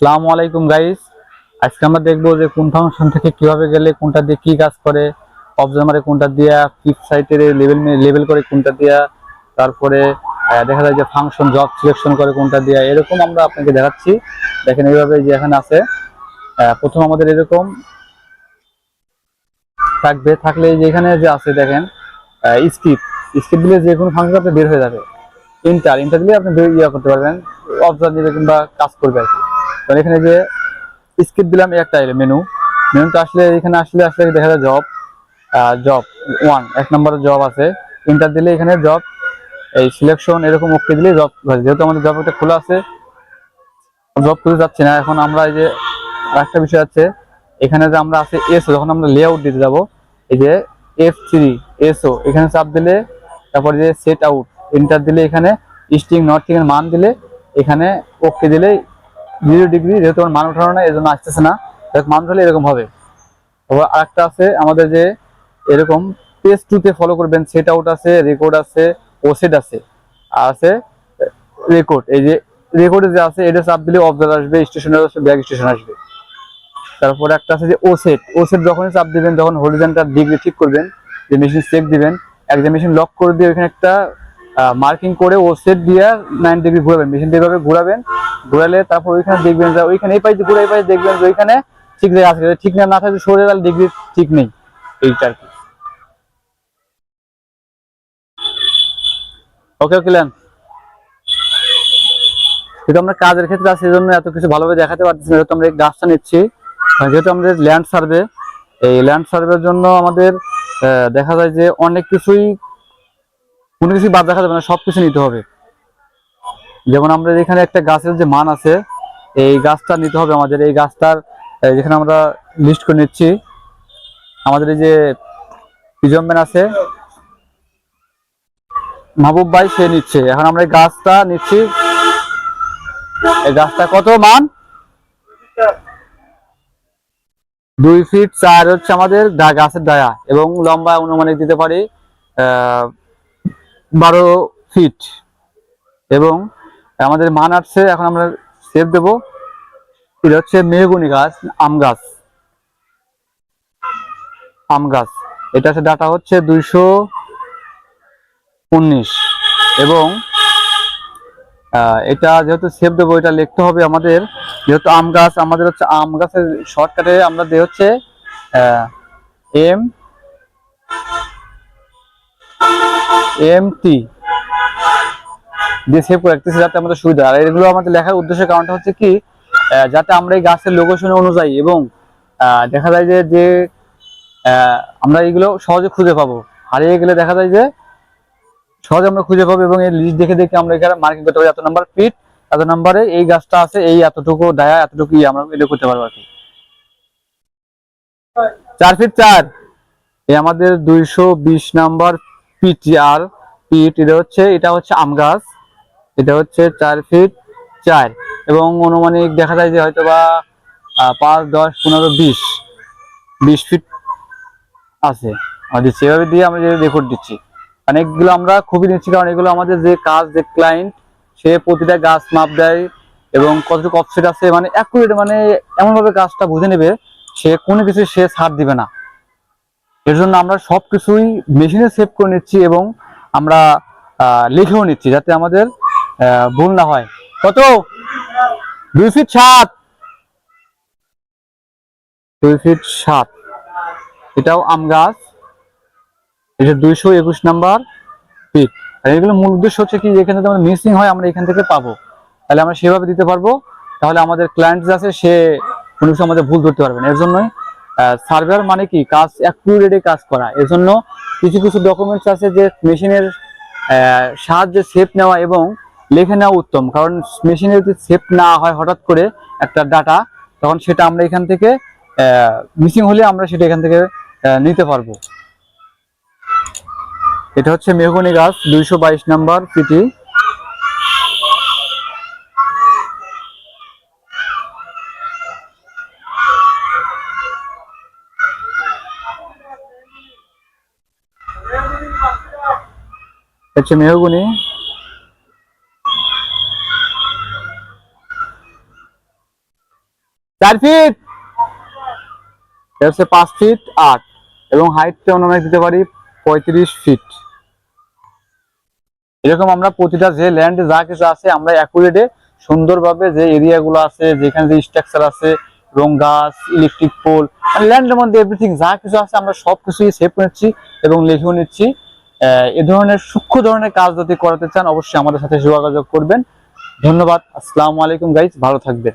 সালামু আলাইকুম গাইস আজকে আমরা দেখব যে কোন ফাংশন থেকে কীভাবে গেলে কোনটা দিয়ে কি কাজ করে অবজারভারে কোনটা দিয়া কিপ সাইটের লেভেল লেভেল করে কোনটা দিয়া, তারপরে দেখা যায় যে ফাংশন জব সিলেকশন করে কোনটা দিয়া, এরকম আমরা আপনাকে দেখাচ্ছি। দেখেন এইভাবে যে এখানে আছে। প্রথম আমাদের এরকম থাকবে। থাকলে যে এখানে যে আছে, দেখেন স্কিপ স্কিপ দিলে যে কোনো ফাংশন আপনি বের হয়ে যাবে। ইন্টার ইন্টার দিলে আপনি ইয়া করতে পারবেন। অবজার্ভ দিবে কিংবা কাজ করবে আর কি। এখানে যে স্কিপ দিলাম একটা মেনু মেনুতে আসলে, এখানে আসলে আসলে দেখা যায় জব জব ওয়ান এক নম্বরের জব আছে। ইন্টার দিলে এখানে জব এই সিলেকশন এরকম ওকে দিলে জব যেহেতু আমাদের জব একটা খোলা আছে জব খুঁজে যাচ্ছে না। এখন আমরা এই যে একটা বিষয় আছে, এখানে যে আমরা আছে এসও যখন আমরা লেআউট দিতে যাব, এই যে এফ থ্রি এসও এখানে চাপ দিলে, তারপর যে সেট আউট এন্টার দিলে এখানে স্টিং নট এর মান দিলে, এখানে ওকে দিলে জিরো ডিগ্রি যেহেতু আমার মান উঠানো না এই জন্য আসতেছে না। মান উঠালে এরকম হবে। তারপর আরেকটা আছে, আমাদের যে এরকম পেজ টুতে ফলো করবেন সেট আউট আছে রেকর্ড আছে ওসেট আছে। আর আছে রেকর্ড এই যে রেকর্ডে যে আছে, এটা চাপ দিলে অবজার আসবে স্টেশনে আসবে ব্যাক স্টেশন আসবে। তারপরে একটা আছে যে ও সেট ও সেট যখনই চাপ দিবেন, তখন হরিজেন্টাল ডিগ্রি ঠিক করবেন, যে মেশিন চেক দিবেন এক যে মেশিন লক করে দিয়ে ওইখানে একটা মার্কিং করে ও সেট দিয়ে নাইন ডিগ্রি ঘুরাবেন মেশিন এইভাবে ঘুরাবেন, ঘুরালে তারপর ওইখানে দেখবেন যে ওইখানে এই পাইতে ঘুরে এই পাইতে দেখবেন যে ওইখানে ঠিক জায়গায় আছে। ঠিক না না থাকলে সরে গেলে ডিগ্রি ঠিক নেই। এইটা আর কি। ওকে ওকে লেন যেহেতু আমরা কাজের ক্ষেত্রে আছি সেজন্য এত কিছু ভালোভাবে দেখাতে পারতেছি যেহেতু আমরা গাছটা নিচ্ছি যেহেতু আমাদের ল্যান্ড সার্ভে এই ল্যান্ড সার্ভের জন্য আমাদের দেখা যায় যে অনেক কিছুই কোনো কিছুই বাদ দেখা যাবে না সব কিছু নিতে হবে। যেমন আমরা এখানে একটা গাছের যে মান আছে এই গাছটা নিতে হবে আমাদের। এই গাছটার যেখানে আমরা লিস্ট করে নিচ্ছি আমাদের এই যে পিজম্যান আছে মাহবুব ভাই সে নিচ্ছে। এখন আমরা এই গাছটা নিচ্ছি। এই গাছটা কত মান? দুই ফিট চার হচ্ছে আমাদের গাছের ডায়া এবং লম্বা অনুমানিক দিতে পারি আহ, বারো ফিট এবং আমাদের মান আসছে, এখন আমরা সেভ দেব। এটা হচ্ছে মেহগুনি গাছ, আম গাছ। আম গাছ। এটা হচ্ছে ডাটা হচ্ছে দুইশো উনিশ। এবং এটা যেহেতু সেভ দেবো, এটা লিখতে হবে আমাদের। যেহেতু আম গাছ, আমাদের হচ্ছে আম গাছের শর্টকাটে আমরা দিয়ে হচ্ছে এম এম টি দিয়ে সেভ করে রাখতেছি যাতে আমাদের সুবিধা আর এগুলো আমাদের লেখার উদ্দেশ্যের কারণটা হচ্ছে কি যাতে আমরা এই গাছের লোকেশন অনুযায়ী এবং দেখা যায় যে যে আমরা এগুলো সহজে খুঁজে পাবো। হারিয়ে গেলে দেখা যায় যে, সহজে আমরা খুঁজে পাবো এবং এই লিস্ট দেখে দেখে আমরা এখানে মার্কিং করতে পারি এত নাম্বার ফিট এত নাম্বারে এই গাছটা আছে, এই এতটুকু ডায়া এতটুকু ইয়ে আমরা এটা করতে পারব আর কি। চার ফিট চার। এই আমাদের দুইশো বিশ নাম্বার পিট আর পিট এটা হচ্ছে এটা হচ্ছে আম গাছ। এটা হচ্ছে চার ফিট চার। এবং অনুমানিক দেখা যায় যে হয়তো বা পাঁচ, দশ, পনেরো, বিশ বিশ ফিট আছে। দিচ্ছি, এভাবে দিয়ে আমরা রেকর্ড দিচ্ছি। এগুলো আমরা খুবই নিচ্ছি, কারণ এগুলো আমাদের যে কাজ, যে ক্লায়েন্ট সে প্রতিটা গাছ মাপ দেয় এবং কতটুকু অফসেট আছে। মানে অ্যাকুরেট মানে এমনভাবে কাজটা বুঝে নেবে, সে কোনো কিছু সে ছাড় দিবে না। এর জন্য আমরা সব কিছুই মেশিনে সেভ করে নিচ্ছি এবং আমরা লিখেও নিচ্ছি যাতে আমাদের ভুল না হয়। কত? দুই ফিট সাত। দুই ফিট সাত। এটাও আম গাছ। এটা দুইশো একুশ নাম্বার ফিট আর এগুলো মূল উদ্দেশ্য হচ্ছে কি যেখানে আমাদের মিসিং হয়, আমরা এখান থেকে পাবো। তাহলে আমরা সেভাবে দিতে পারব। তাহলে আমাদের ক্লায়েন্ট আছে, সে কোনো কিছু আমাদের ভুল ধরতে পারবে না। এর জন্যই সার্ভার মানে কি? কাজ অ্যাকুরেটে কাজ করা। এজন্য কিছু কিছু ডকুমেন্টস আছে যে মেশিনের সাহায্যে সেভ নেওয়া এবং লিখে নেওয়া উত্তম। কারণ মেশিনে যদি সেভ না হয়, হঠাৎ করে একটা ডাটা তখন সেটা আমরা এখান থেকে মিসিং হলে আমরা সেটা এখান থেকে নিতে পারব। এটা হচ্ছে মেহগনি গাছ, দুইশো বাইশ নাম্বার পিটি হচ্ছে মেহগুনি চার ফিট হচ্ছে পাঁচ ফিট আট এবং হাইটটা অনুমানিক দিতে পারি পঁয়ত্রিশ ফিট এরকম আমরা প্রতিটা যে ল্যান্ডে যা কিছু আছে আমরা অ্যাকুরেটে সুন্দরভাবে যে এরিয়াগুলো আছে যেখানে যে স্ট্রাকচার আছে এবং গাছ ইলেকট্রিক পোল ল্যান্ডের মধ্যে এভরিথিং যা কিছু আছে আমরা সব কিছুই সেভ নিচ্ছি এবং লিখেও নিচ্ছি এ ধরনের সূক্ষ্ম ধরনের কাজ যদি করাতে চান, অবশ্যই আমাদের সাথে যোগাযোগ করবেন। ধন্যবাদ। আসসালামু আলাইকুম গাইজ ভালো থাকবেন।